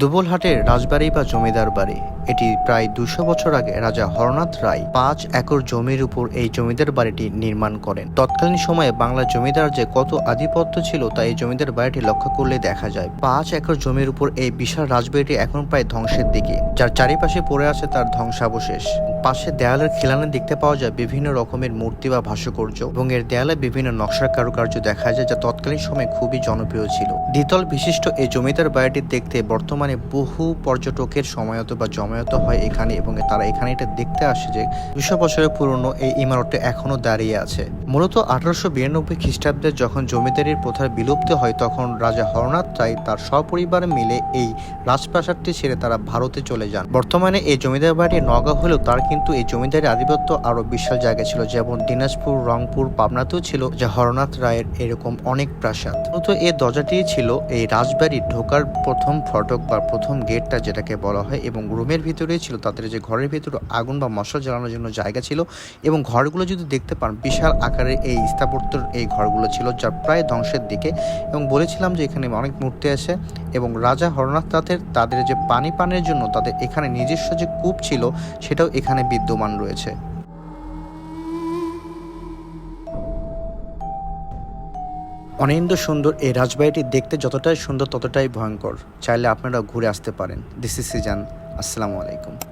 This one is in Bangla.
দুবলহাটের রাজবাড়ি বা জমিদার বাড়ি। এটি প্রায় দুশো বছর আগে রাজা হরনাথ রায় পাঁচ একর জমির উপর এই জমিদার বাড়িটি নির্মাণ করেন। তৎকালীন সময়ে বাংলা জমিদার যে কত আধিপত্য ছিল তা এই জমিদার বাড়িটি লক্ষ্য করলে দেখা যায়। পাঁচ একর জমির উপর এই বিশাল রাজবাড়িটি এখন প্রায় ধ্বংসের দিকে, যার চারিপাশে পড়ে আছে তার ধ্বংসাবশেষ। পাশে দেয়ালের খিলানে দেখতে পাওয়া যায় বিভিন্ন রকমের মূর্তি বা ভাস্কর্য এবং এর দেয়ালে বিভিন্ন নকশার কারুকার্য দেখা যায় যা তৎকালীন সময়ে খুবই জনপ্রিয় ছিল। দ্বিতল বিশিষ্ট এই জমিদার বাড়িটি দেখতে বর্তমানে বহু পর্যটকের সময়ত বা জমায়ত হয় এখানে এবং তারা এখানে এটা দেখতে আসে যে দুশো বছরের পুরনো এই ইমারতটি এখনও দাঁড়িয়ে আছে। মূলত আঠারোশো বিরানব্বই খ্রিস্টাব্দে যখন জমিদারির প্রথার বিলুপ্ত হয় তখন রাজা হরনাথ রায় তার সপরিবার মিলে এই রাজপ্রাসাদটি ছেড়ে তারা ভারতে চলে যান। বর্তমানে এই জমিদার বাড়ি নগা হলেও তার কিন্তু এই জমিদারি আধিপত্য আরও বিশাল জায়গা ছিল, যেমন দিনাজপুর, রংপুর, পাবনাতেও ছিল, যে হরনাথ রায়ের এরকম অনেক প্রাসাদ। মূলত এই দরজাটি ছিল এই রাজবাড়ির ঢোকার প্রথম ফটক বা প্রথম গেটটা, যেটাকে বলা হয়, এবং রুমের ভিতরেই ছিল, তাদের যে ঘরের ভিতরে আগুন বা মশলা জ্বালানোর জন্য জায়গা ছিল, এবং ঘরগুলো যদি দেখতে পান, বিশাল আকারের এই স্থাপত্যর এই ঘরগুলো ছিল, যা প্রায় ধ্বংসের দিকে। এবং বলেছিলাম যে এখানে অনেক মূর্তি আছে, এবং রাজা হরনাথ তাদের তাদের যে পানি পানের জন্য তাদের এখানে নিজস্ব যে কূপ ছিল, সেটাও এখানে বিদ্যমান রয়েছে। অনিন্দ্য সুন্দর এই রাজবাড়িটি দেখতে যতটাই সুন্দর ততটাই ভয়ঙ্কর। চাইলে আপনারা ঘুরে আসতে পারেন। দিস ইজ সিজান আসসালামু আলাইকুম।